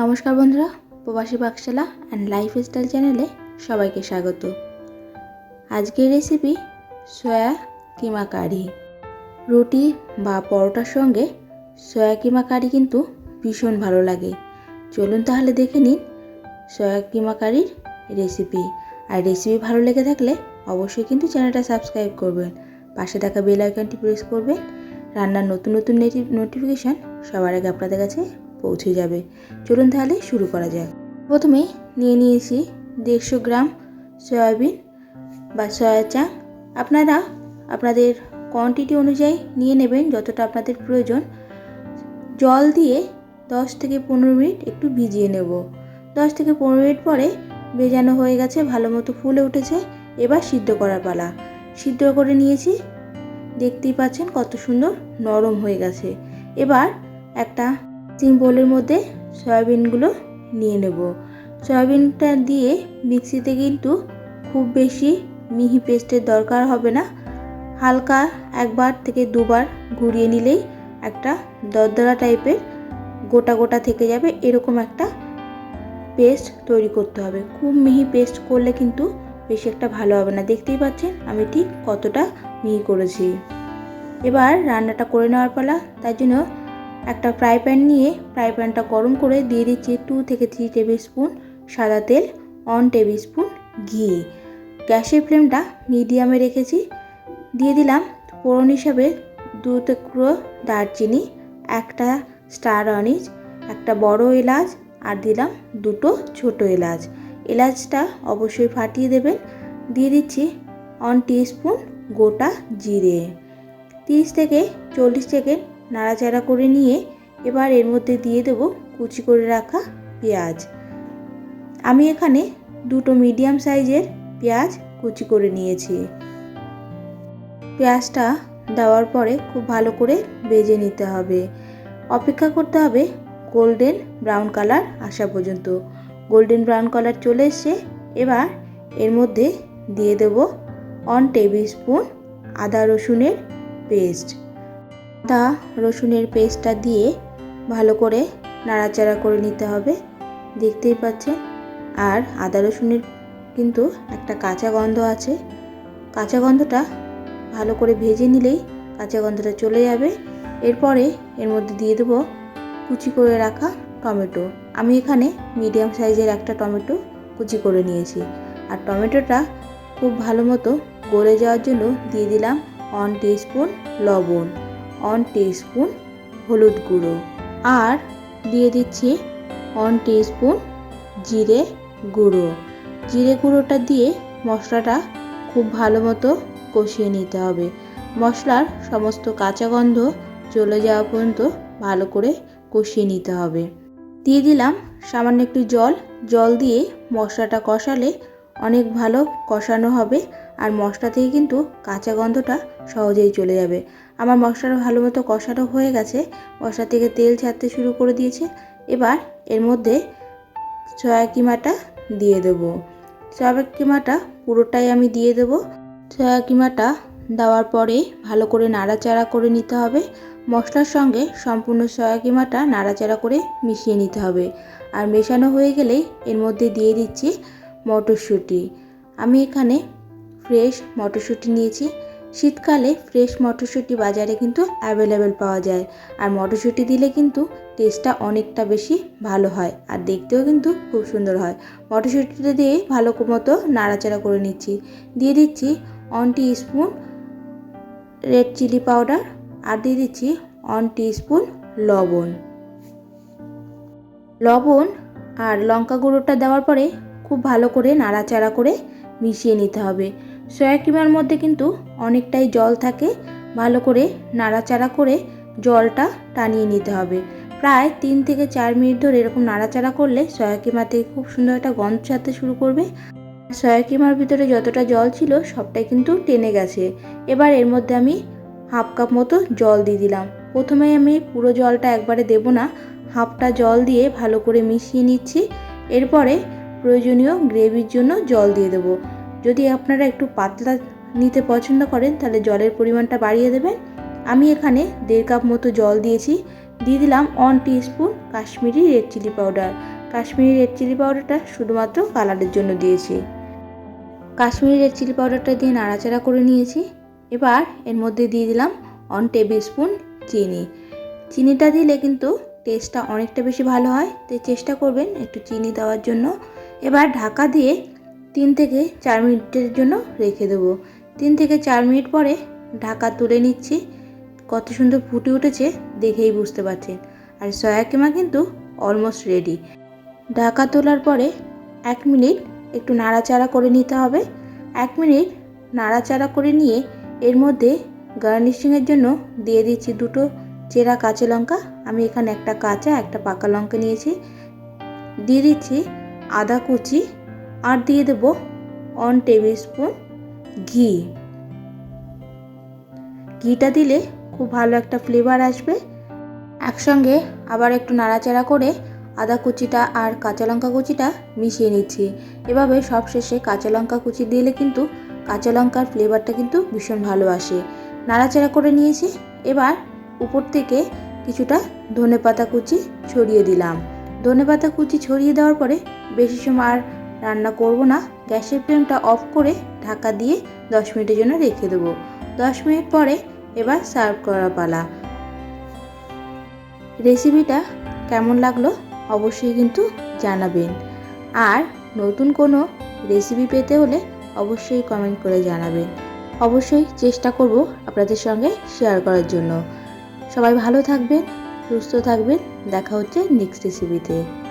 নমস্কার বন্ধুরা, প্রবাসী পাকশালা অ্যান্ড লাইফ স্টাইল চ্যানেলে সবাইকে স্বাগত। আজকের রেসিপি সয়া কিমা কারি রুটি বা পরোটার সঙ্গে সয়া কিমা কারি কিন্তু ভীষণ ভালো লাগে। চলুন তাহলে দেখে নিন সয়া কিমা কারির রেসিপি আর রেসিপি ভালো লেগে থাকলে অবশ্যই কিন্তু চ্যানেলটা সাবস্ক্রাইব করবেন। পাশে থাকা বেল আইকনটি প্রেস করবেন। রান্নার নতুন নতুন নোটিফিকেশান সবার আগে আপনাদের কাছে পৌঁছে যাবে। চলুন তাহলে শুরু করা যাক। প্রথমে নিয়ে নিয়েছি দেড়শো গ্রাম সয়াবিন বা সয়া চাং। আপনারা আপনাদের কোয়ান্টিটি অনুযায়ী নিয়ে নেবেন যতটা আপনাদের প্রয়োজন। জল দিয়ে দশ থেকে পনেরো মিনিট একটু ভিজিয়ে নেব। দশ থেকে পনেরো মিনিট পরে ভেজানো হয়ে গেছে, ভালো মতো ফুলে উঠেছে। এবার সিদ্ধ করার পালা। সিদ্ধ করে নিয়েছি। দেখতেই পাচ্ছেন কত সুন্দর নরম হয়ে গেছে। এবার একটা স্টিম বোলের মধ্যে সয়াবিনগুলো নিয়ে নেব। সয়াবিনটা দিয়ে মিক্সিতে কিন্তু খুব বেশি মিহি পেস্টের দরকার হবে না। হালকা একবার থেকে দুবার ঘুরিয়ে নিলেই একটা দরদরা টাইপের গোটা গোটা থেকে যাবে, এরকম একটা পেস্ট তৈরি করতে হবে। খুব মিহি পেস্ট করলে কিন্তু বেশি একটা ভালো হবে না। দেখতেই পাচ্ছেন আমি ঠিক কতটা মিহি করেছি। এবার রান্নাটা করে নেওয়ার পালা, তার জন্য একটা ফ্রাই প্যান নিয়ে ফ্রাই প্যানটা গরম করে দিয়ে দিচ্ছি টু থেকে থ্রি টেবিল স্পুন সাদা তেল ওয়ান টেবিল স্পুন ঘি। গ্যাসের ফ্লেমটা মিডিয়ামে রেখেছি। দিয়ে দিলাম ফোড়ন হিসাবে দু টুকরো দারচিনি, একটা স্টার অনিজ একটা বড় এলাচ আর দিলাম দুটো ছোট এলাচ। এলাচটা অবশ্যই ফাটিয়ে দেবেন। দিয়ে দিচ্ছি ওয়ান স্পুন গোটা জিরে। তিরিশ থেকে চল্লিশ সেকেন্ড নাড়াচাড়া করে নিয়ে এবার এর মধ্যে দিয়ে দেব কুচি করে রাখা পেঁয়াজ। আমি এখানে দুটো মিডিয়াম সাইজের পেঁয়াজ কুচি করে নিয়েছি। পেঁয়াজটা দেওয়ার পরে খুব ভালো করে ভেজে নিতে হবে। অপেক্ষা করতে হবে গোল্ডেন ব্রাউন কালার আসা পর্যন্ত। গোল্ডেন ব্রাউন কালার চলে এসছে। এবার এর মধ্যে দিয়ে দেব অন টেবিল স্পুন আদা রসুনের পেস্ট। আদা, রসুনের পেস্টটা দিয়ে ভালো করে নাড়াচাড়া করে নিতে হবে। দেখতেই পাচ্ছেন? আর আদা, রসুনের কিন্তু একটা কাঁচা গন্ধ আছে। কাঁচা গন্ধটা ভালো করে ভেজে নিলেই কাঁচা গন্ধটা চলে যাবে। এরপরে এর মধ্যে দিয়ে দেবো কুচি করে রাখা টমেটো। আমি এখানে মিডিয়াম সাইজের একটা টমেটো কুচি করে নিয়েছি। আর টমেটোটা খুব ভালো মতো গলে যাওয়ার জন্য দিয়ে দিলাম ওয়ান স্পুন লবণ। ওয়ান স্পুন হলুদ গুঁড়ো। আর দিয়ে দিচ্ছি ওয়ান স্পুন জিরে গুঁড়ো। জিরে গুঁড়োটা দিয়ে মশলাটা খুব ভালো মতো কষিয়ে নিতে হবে। মশলার সমস্ত কাঁচা গন্ধ চলে যাওয়া পর্যন্ত ভালো করে কষিয়ে নিতে হবে। দিয়ে দিলাম সামান্য একটু জল। জল দিয়ে মশলাটা কষালে অনেক ভালো কষানো হবে। আর মশলা থেকে কিন্তু কাঁচা গন্ধটা সহজেই চলে যাবে। আমার মশলাটা ভালো মতো কষানো হয়ে গেছে। মশলা থেকে তেল ছাড়তে শুরু করে দিয়েছে। এবার এর মধ্যে সয়া কিমাটা দিয়ে দেবো। সয়া কিমাটা পুরোটাই আমি দিয়ে দেবো। সয়া কিমাটা দেওয়ার পরে ভালো করে নাড়াচাড়া করে নিতে হবে। মশলার সঙ্গে সম্পূর্ণ সয়া কিমাটা নাড়াচাড়া করে মিশিয়ে নিতে হবে। আর মেশানো হয়ে গেলেই এর মধ্যে দিয়ে দিচ্ছি মটরশুঁটি। আমি এখানে ফ্রেশ মটরশুঁটি নিয়েছি। শীতকালে ফ্রেশ মটরশুঁটি বাজারে কিন্তু অ্যাভেলেবেল পাওয়া যায়। আর মটরশুঁটি দিলে কিন্তু টেস্টটা অনেকটা বেশি ভালো হয় আর দেখতেও কিন্তু খুব সুন্দর হয়। মটরশুঁটিটা দিয়ে ভালো মতো নাড়াচাড়া করে নিচ্ছি। দিয়ে দিচ্ছি one spoon red chilli powder আর দিয়ে দিচ্ছি ওয়ান স্পুন লবণ। লবণ আর লঙ্কা গুঁড়োটা দেওয়ার পরে খুব ভালো করে নাড়াচাড়া করে মিশিয়ে নিতে হবে। সয়া কিমার মধ্যে কিন্তু অনেকটাই জল থাকে। ভালো করে নাড়াচাড়া করে জলটা টানিয়ে নিতে হবে। প্রায় তিন থেকে চার মিনিট ধরে এরকম নাড়াচাড়া করলে সয়া কিমা থেকে খুব সুন্দর একটা গন্ধ ছাড়তে শুরু করবে। সয়া কিমার ভিতরে যতটা জল ছিল সবটাই কিন্তু টেনে গেছে। এবার এর মধ্যে আমি হাফ কাপ মতো জল দিয়ে দিলাম। প্রথমে আমি পুরো জলটা একবারে দেব না, হাফটা জল দিয়ে ভালো করে মিশিয়ে নিচ্ছি। এরপরে প্রয়োজনীয় গ্রেভির জন্য জল দিয়ে দেবো। যদি আপনারা একটু পাতলা নিতে পছন্দ করেন, তাহলে জলের পরিমাণটা বাড়িয়ে দেবেন। আমি এখানে দেড় কাপ মতো জল দিয়েছি। দিয়ে দিলাম one spoon Kashmiri red chilli powder Kashmiri red chilli পাউডারটা শুধুমাত্র কালারের জন্য দিয়েছি। কাশ্মীরি রেড চিলি পাউডারটা দিয়ে নাড়াচাড়া করে নিয়েছি। এবার এর মধ্যে দিয়ে দিলাম ওয়ান টেবিল স্পুন চিনি। চিনিটা দিলে কিন্তু টেস্টটা অনেকটা বেশি ভালো হয়। তাই চেষ্টা করবেন একটু চিনি দেওয়ার জন্য। এবার ঢাকা দিয়ে তিন থেকে চার মিনিটের জন্য রেখে দেবো। তিন থেকে চার মিনিট পরে ঢাকা তুলে নিচ্ছি। কত সুন্দর ফুটে উঠেছে, দেখেই বুঝতে পারছেন। আর সয়া কিমা কিন্তু অলমোস্ট রেডি ঢাকা তোলার পরে এক মিনিট একটু নাড়াচাড়া করে নিতে হবে। এক মিনিট নাড়াচাড়া করে নিয়ে এর মধ্যে গার্নিশিংয়ের জন্য দিয়ে দিচ্ছি দুটো চেরা কাঁচা লঙ্কা। আমি এখানে একটা কাঁচা, একটা পাকা লঙ্কা নিয়েছি। দিয়ে দিচ্ছি আদা কুচি আর দিয়ে দেব ওয়ান টেবিল স্পুন ঘি। ঘিটা দিলে খুব ভালো একটা ফ্লেভার আসবে। একসঙ্গে আবার একটু নাড়াচাড়া করে আদা কুচিটা আর কাঁচা লঙ্কা কুচিটা মিশিয়ে নিচ্ছি। এভাবে সব শেষে কাঁচা লঙ্কা কুচি দিলে কিন্তু কাঁচা লঙ্কার ফ্লেভারটা কিন্তু ভীষণ ভালো আসে। নাড়াচাড়া করে নিয়েছি, এবার উপর থেকে কিছুটা ধনে পাতা কুচি ছড়িয়ে দিলাম। ধনে পাতা কুচি ছড়িয়ে দেওয়ার পরে বেশি সময় আর রান্না করব না, গ্যাসের ফ্লেমটা অফ করে ঢাকা দিয়ে দশ মিনিটের জন্য রেখে দেবো। দশ মিনিট পরে এবার সার্ভ করা পালা। রেসিপিটা কেমন লাগল অবশ্যই কিন্তু জানাবেন। আর নতুন কোনো রেসিপি পেতে হলে অবশ্যই কমেন্ট করে জানাবেন। অবশ্যই চেষ্টা করব আপনাদের সঙ্গে শেয়ার করার জন্য। সবাই ভালো থাকবেন, সুস্থ থাকবেন। দেখা হচ্ছে নেক্সট রেসিপিতে